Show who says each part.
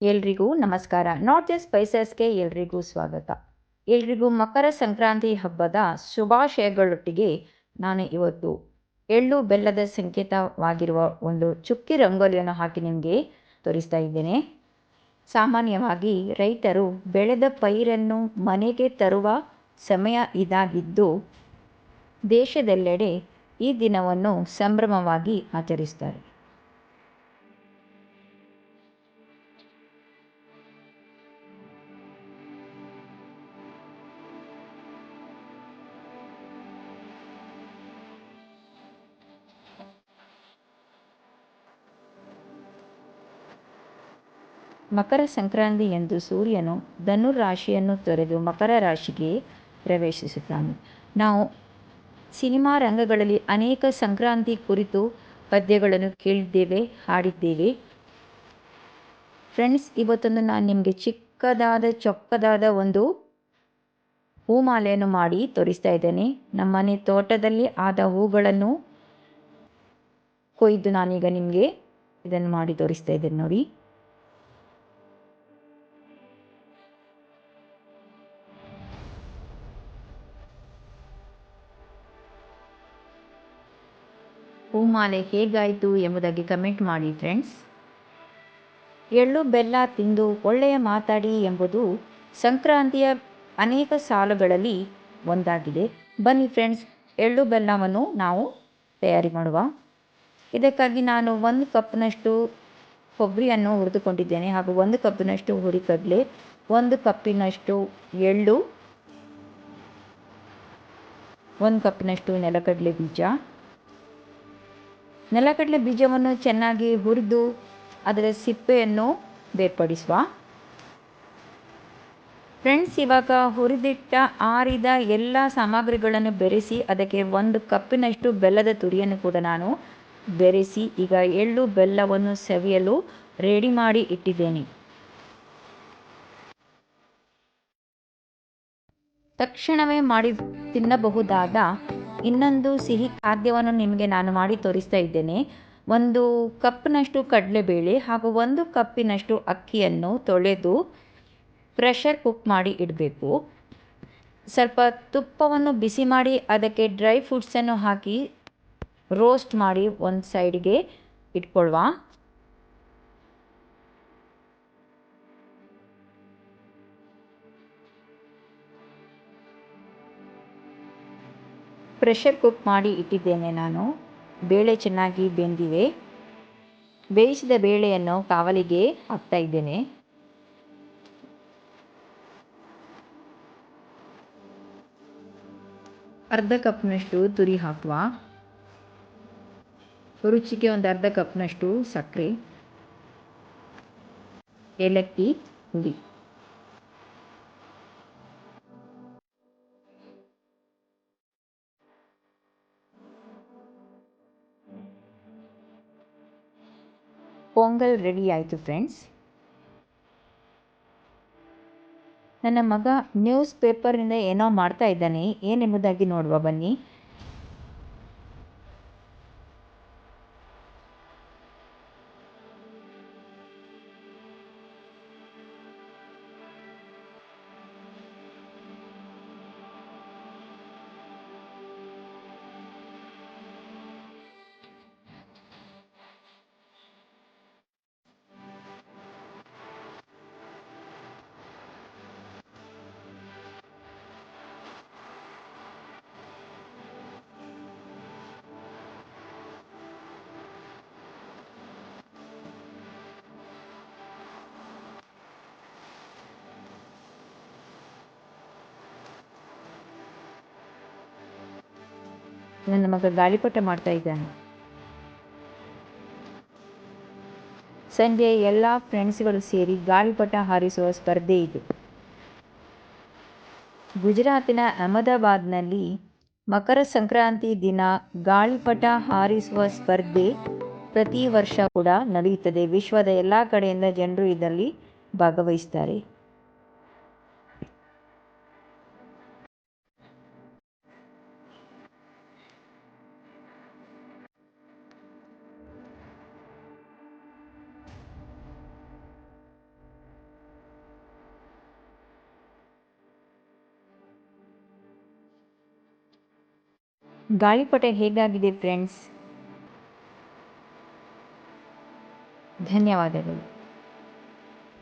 Speaker 1: ಎಲ್ರಿಗೂ ನಮಸ್ಕಾರ. North East ಸ್ಪೈಸಸ್ಗೆ ಎಲ್ರಿಗೂ ಸ್ವಾಗತ. ಎಲ್ರಿಗೂ ಮಕರ ಸಂಕ್ರಾಂತಿ ಹಬ್ಬದ ಶುಭಾಶಯಗಳೊಟ್ಟಿಗೆ ನಾನು ಇವತ್ತು ಎಳ್ಳು ಬೆಲ್ಲದ ಸಂಕೇತವಾಗಿರುವ ಒಂದು ಚುಕ್ಕಿ ರಂಗೋಲಿಯನ್ನು ಹಾಕಿ ನಿಮಗೆ ತೋರಿಸ್ತಾ ಇದ್ದೇನೆ. ಸಾಮಾನ್ಯವಾಗಿ ರೈತರು ಬೆಳೆದ ಪೈರನ್ನು ಮನೆಗೆ ತರುವ ಸಮಯ ಇದಾಗಿದ್ದು, ದೇಶದೆಲ್ಲೆಡೆ ಈ ದಿನವನ್ನು ಸಂಭ್ರಮವಾಗಿ ಆಚರಿಸ್ತಾರೆ. ಮಕರ ಸಂಕ್ರಾಂತಿ ಎಂದು ಸೂರ್ಯನು ಧನುರಾಶಿಯನ್ನು ತೊರೆದು ಮಕರ ರಾಶಿಗೆ ಪ್ರವೇಶಿಸುತ್ತಾನೆ. ನಾವು ಸಿನಿಮಾ ರಂಗಗಳಲ್ಲಿ ಅನೇಕ ಸಂಕ್ರಾಂತಿ ಕುರಿತು ಪದ್ಯಗಳನ್ನು ಕೇಳಿದ್ದೇವೆ, ಹಾಡಿದ್ದೇವೆ. ಫ್ರೆಂಡ್ಸ್, ಇವತ್ತೊಂದು ನಾನು ನಿಮಗೆ ಚಿಕ್ಕದಾದ, ಚೊಕ್ಕದಾದ ಒಂದು ಹೂಮಾಲೆಯನ್ನು ಮಾಡಿ ತೋರಿಸ್ತಾ ಇದ್ದೇನೆ. ನಮ್ಮನೆ ತೋಟದಲ್ಲಿ ಆದ ಹೂಗಳನ್ನು ಕೊಯ್ದು ನಾನೀಗ ನಿಮಗೆ ಇದನ್ನು ಮಾಡಿ ತೋರಿಸ್ತಾ ಇದ್ದೇನೆ ನೋಡಿ. ಹೂಮಾಲೆ ಹೇಗಾಯಿತು ಎಂಬುದಾಗಿ ಕಮೆಂಟ್ ಮಾಡಿ ಫ್ರೆಂಡ್ಸ್ ಎಳ್ಳು, ಬೆಲ್ಲ ತಿಂದು ಒಳ್ಳೆಯ ಮಾತಾಡಿ ಎಂಬುದು ಸಂಕ್ರಾಂತಿಯ ಅನೇಕ ಸಾಲುಗಳಲ್ಲಿ ಒಂದಾಗಿದೆ. ಬನ್ನಿ ಫ್ರೆಂಡ್ಸ್ ಎಳ್ಳು, ಬೆಲ್ಲವನ್ನು ನಾವು ತಯಾರಿ ಮಾಡುವ. ಇದಕ್ಕಾಗಿ ನಾನು ಒಂದು ಕಪ್ನಷ್ಟು ಕೊಬ್ಬರಿಯನ್ನು ಹುರಿದುಕೊಂಡಿದ್ದೇನೆ. ಹಾಗೂ ಒಂದು ಕಪ್ಪಿನಷ್ಟು ಹುರಿಕಡಲೆ, ಒಂದು ಕಪ್ಪಿನಷ್ಟು ಎಳ್ಳು, ಒಂದು ಕಪ್ಪಿನಷ್ಟು ನೆಲಕಡಲೆ ಬೀಜ ನೆಲಕಡಲೆ ಬೀಜವನ್ನು ಚೆನ್ನಾಗಿ ಹುರಿದು ಅದರ ಸಿಪ್ಪೆಯನ್ನು ಬೇರ್ಪಡಿಸುವ. ಫ್ರೆಂಡ್ಸ್, ಇವಾಗ ಹುರಿದಿಟ್ಟ, ಆರಿದ ಎಲ್ಲ ಸಾಮಗ್ರಿಗಳನ್ನು ಬೆರೆಸಿ ಅದಕ್ಕೆ ಒಂದು ಕಪ್ಪಿನಷ್ಟು ಬೆಲ್ಲದ ತುರಿಯನ್ನು ಕೂಡ ನಾನು ಬೆರೆಸಿ ಈಗ ಎಳ್ಳು ಬೆಲ್ಲವನ್ನು ಸವಿಯಲು ರೆಡಿ ಮಾಡಿ ಇಟ್ಟಿದ್ದೇನೆ. ತಕ್ಷಣವೇ ಮಾಡಿ ತಿನ್ನಬಹುದಾದ ಇನ್ನೊಂದು ಸಿಹಿ ಖಾದ್ಯವನ್ನು ನಿಮಗೆ ನಾನು ಮಾಡಿ ತೋರಿಸ್ತಾ ಇದ್ದೇನೆ. ಒಂದು ಕಪ್ನಷ್ಟು ಕಡಲೆಬೇಳೆ ಹಾಗೂ ಒಂದು ಕಪ್ಪಿನಷ್ಟು ಅಕ್ಕಿಯನ್ನು ತೊಳೆದು ಪ್ರೆಷರ್ ಕುಕ್ ಮಾಡಿ ಇಡಬೇಕು. ಸ್ವಲ್ಪ ತುಪ್ಪವನ್ನು ಬಿಸಿ ಮಾಡಿ ಅದಕ್ಕೆ ಡ್ರೈ ಫ್ರೂಟ್ಸನ್ನು ಹಾಕಿ ರೋಸ್ಟ್ ಮಾಡಿ ಒಂದು ಸೈಡ್ಗೆ ಇಟ್ಕೊಳ್ಳುವ. ಪ್ರೆಷರ್ ಕುಕ್ ಮಾಡಿ ಇಟ್ಟಿದ್ದೇನೆ ನಾನು. ಬೇಳೆ ಚೆನ್ನಾಗಿ ಬೆಂದಿವೆ. ಬೇಯಿಸಿದ ಬೇಳೆಯನ್ನು ಕಾವಲಿಗೆ ಹಾಕ್ತಾ ಇದ್ದೇನೆ. ಅರ್ಧ ಕಪ್ನಷ್ಟು ತುರಿ ಹಾಕುವ. ರುಚಿಗೆ ಒಂದು ಅರ್ಧ ಕಪ್ನಷ್ಟು ಸಕ್ಕರೆ. ಏಲಕ್ಕಿ ಹುಡಿ ಪೊಂಗಲ್ ರೆಡಿ ಆಯಿತು ಫ್ರೆಂಡ್ಸ್ ನನ್ನ ಮಗ ನ್ಯೂಸ್ ಪೇಪರಿಂದ ಏನೋ ಮಾಡ್ತಾ ಇದ್ದಾನೆ ಏನೆಂಬುದಾಗಿ ನೋಡುವ ಬನ್ನಿ. ನನ್ನ ಮಗ ಗಾಳಿಪಟ ಮಾಡ್ತಾ ಇದ್ದಾನೆ. ಸಂಜೆ ಎಲ್ಲ ಫ್ರೆಂಡ್ಸ್ಗಳು ಸೇರಿ ಗಾಳಿಪಟ ಹಾರಿಸುವ ಸ್ಪರ್ಧೆ ಇದು. ಗುಜರಾತಿನ ಅಹಮದಾಬಾದ್ನಲ್ಲಿ ಮಕರ ಸಂಕ್ರಾಂತಿ ದಿನ ಗಾಳಿಪಟ ಹಾರಿಸುವ ಸ್ಪರ್ಧೆ ಪ್ರತಿ ವರ್ಷ ಕೂಡ ನಡೆಯುತ್ತದೆ. ವಿಶ್ವದ ಎಲ್ಲ ಕಡೆಯಿಂದ ಜನರು ಇದರಲ್ಲಿ ಭಾಗವಹಿಸ್ತಾರೆ. ಗಾಳಿಪಟ ಹೇಗಾಗಿದೆ ಫ್ರೆಂಡ್ಸ್ ಧನ್ಯವಾದಗಳು.